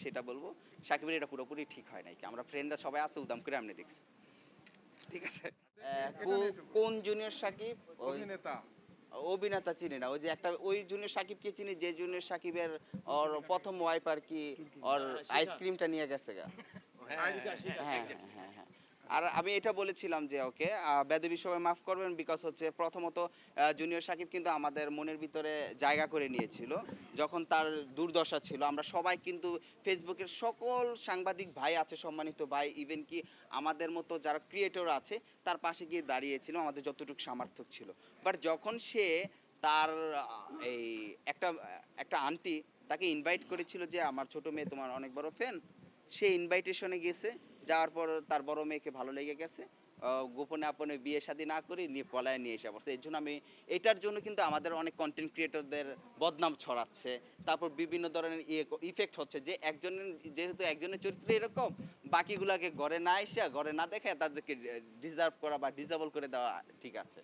সেটা বলব। সাকিবের এটা পুরোপুরি ঠিক হয় নাই। আমরা ফ্রেন্ডরা সবাই আছে উদাম করে আপনি দেখছি। ঠিক আছে? কোন জুনিয়র সাকিব? অভিনেতা। অভিনেতা চিনি না। ওই যে একটা ওই জুনিয়র সাকিবকে চিনি? যে জুনিয়র সাকিবের ওর প্রথম ওয়াইফ আর কি ওর আইসক্রিমটা নিয়ে গেছে গা। হ্যাঁ। হ্যাঁ হ্যাঁ হ্যাঁ। আর আমি এটা বলেছিলাম যে, ওকে বেদবি সবাই মাফ করবেন বিকজ হচ্ছে প্রথমত জুনিয়র সাকিব কিন্তু আমাদের মনের ভিতরে জায়গা করে নিয়েছিল। যখন তার দুর্দশা ছিল, আমরা সবাই কিন্তু ফেসবুকের সকল সাংবাদিক ভাই আছে, সম্মানিত ভাই ইভেন কি আমাদের মতো যারা ক্রিয়েটর আছে, তার পাশে গিয়ে দাঁড়িয়েছিল, আমাদের যতটুকু সামর্থ্য ছিল। বাট যখন সে তার এই একটা একটা আন্টি তাকে ইনভাইট করেছিল যে, আমার ছোট মেয়ে তোমার অনেক বড় ফ্যান সে ইনভাইটেশনে গেছে, যাওয়ার পর তার বড় মেয়েকে ভালো লেগে গেছে। গোপনে আপনে বিয়ে শাদী না করে নিয়ে পলায় নিয়ে এসে পড়ছে এর জন্য আমি, এটার জন্য কিন্তু আমাদের অনেক কন্টেন্ট ক্রিয়েটরদের বদনাম ছড়াচ্ছে। তারপর বিভিন্ন ধরনের ইয়ে ইফেক্ট হচ্ছে যে একজনের, যেহেতু একজনের চরিত্র এরকম, বাকিগুলাকে ঘরে না এসে, ঘরে না দেখে তাদেরকে ডিজার্ভ করা বা ডিজাবল করে দেওয়া ঠিক আছে।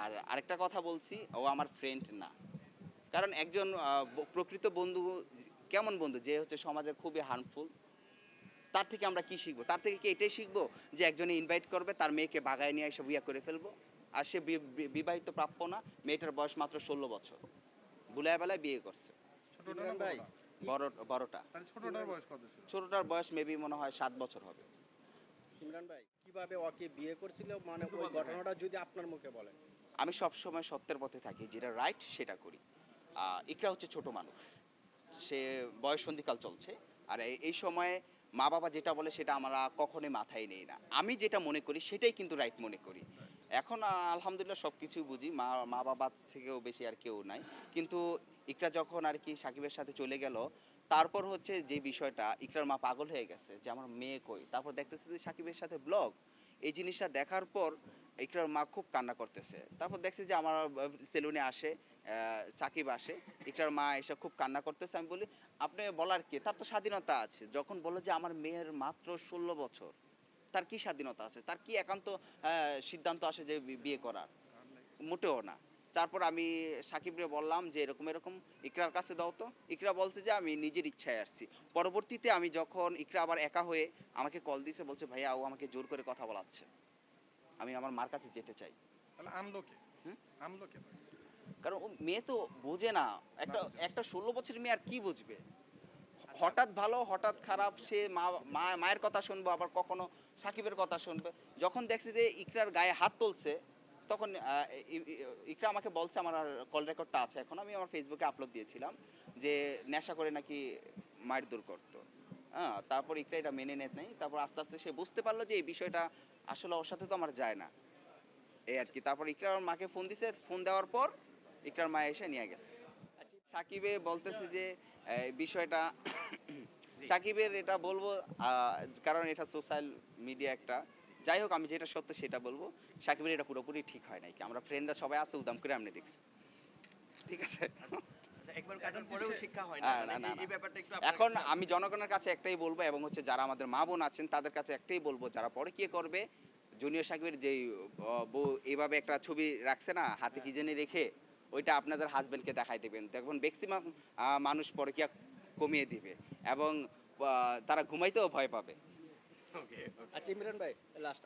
আর আরেকটা কথা বলছি, ও আমার ফ্রেন্ড না। কারণ একজন প্রকৃত বন্ধু, কেমন বন্ধু? যে হচ্ছে সমাজে খুবই হার্মফুল তার থেকে আমরা কি শিখব? তার থেকে কি এটাই শিখব যে একজনে ইনভাইট করবে তার মেয়েকে বাগায় নিয়ে এসে বিয়ে করে ফেলব? আর সে বিবাহিত প্রাপ্য না মেয়েটার বয়স মাত্র ষোলো বছর। বুলায় বেলায় বিয়ে করছে। বড়টা? বড় বড়টা। ছোটটার বয়স কত ছিল? ছোটটার বয়স মেবি মনে হয় সাত বছর হবে। ইমরান ভাই কীভাবে ওকে বিয়ে করছিল? মানে ওই ঘটনাটা যদি আপনার মুখে বলেন। আমি সবসময় সত্যের পথে থাকি যেটা রাইট সেটা করি। আহ, ইকরা হচ্ছে ছোট মানুষ। সে বয়স সন্ধিকাল চলছে। আর এই সময়ে মা বাবা যেটা বলে সেটা আমরা কখনোই মাথায় নেই না। আমি যেটা মনে করি সেটাই কিন্তু রাইট মনে করি। এখন আলহামদুলিল্লাহ সব কিছুই বুঝি, মা মা বাবার থেকেও বেশি আর কেউ নাই। কিন্তু ইকরা যখন আর কি সাকিবের সাথে চলে গেল, তারপর হচ্ছে যে বিষয়টা, ইকরার মা পাগল হয়ে গেছে যে আমার মেয়ে কই? তারপর দেখতেছে যে সাকিবের সাথে ব্লগ এই জিনিসটা দেখার পর ইকরার মা খুব কান্না করতেছে। তারপর দেখছি যে আমার সেলুনে আসে সাকিব আসে। ইকরার মা এসে খুব কান্না করতেছে। আমি বলি, আপনি বলার কি? তার তো স্বাধীনতা আছে। যখন বলল যে আমার মেয়ের মাত্র ষোলো বছর, তার কি স্বাধীনতা আছে? তার কি একান্ত সিদ্ধান্ত আসে যে বিয়ে করার? মোটেও না। তারপর আমি সাকিবরে বললাম যে এরকম এরকম ইকরার কাছে দাও তো। ইকরা বলছে যে আমি নিজের ইচ্ছায় আসছি। পরবর্তীতে আমি যখন ইকরা আবার একা হয়ে আমাকে কল দিয়েছে বলছে ভাইয়া ও আমাকে জোর করে কথা বলাচ্ছে। আমি আমার মার কাছে যেতে চাই। তাহলে আনলো কে? আনলো কে কারণ ও মেয়ে তো বোঝে না। একটা একটা ষোলো বছরের মেয়ে আর কি বুঝবে? হঠাৎ ভালো হঠাৎ খারাপ সে মা- মায়ের কথা শুনব আবার কখনো সাকিবের কথা শুনবে। যখন দেখছে যে ইকরার গায়ে হাত তুলছে তখন ইকরা আমাকে বলছে আমার কল রেকর্ডটা আছে এখন। আমি আমার ফেসবুকে আপলোড দিয়েছিলাম যে নেশা করে নাকি মায়ের দূর করতো। হ্যাঁ তারপর ইকরা এটা মেনে নেত নেই। তারপর আস্তে আস্তে সে বুঝতে পারল যে এই বিষয়টা আসলে ওর সাথে তো আমার যায় না। এই আর কি। তারপর ইকরার মাকে ফোন দিছে। ফোন দেওয়ার পর ইকরার মা এসে নিয়ে গেছে। সাকিবে বলতেছে যে বিষয়টা সাকিবের এটা বলব কারণ এটা সোশ্যাল মিডিয়া একটা। যাই হোক আমি যেটা সত্য সেটা বলব। সাকিবের এটা পুরোপুরি ঠিক হয় নাই। কি আমরা ফ্রেন্ডরা সবাই আছে উদাম করে আপনি দেখছি। ঠিক আছে? আচ্ছা, হয় এখন আমি জনগণের কাছে একটাই বলব এবং হচ্ছে যারা আমাদের মা বোন আছেন তাদের কাছে একটাই বলব যারা পরে কি করবে জুনিয়র সাকিবের যে বউ এভাবে একটা ছবি রাখছে না হাতে কি জানি রেখে ওইটা আপনাদের হাজবেন্ডকে দেখাই দেবেন। দেখবেন ম্যাক্সিমাম মানুষ পরকিয়া কমিয়ে দিবে। এবং তারা ঘুমাইতেও ভয় পাবে। Okay અચિમરનભાઈ last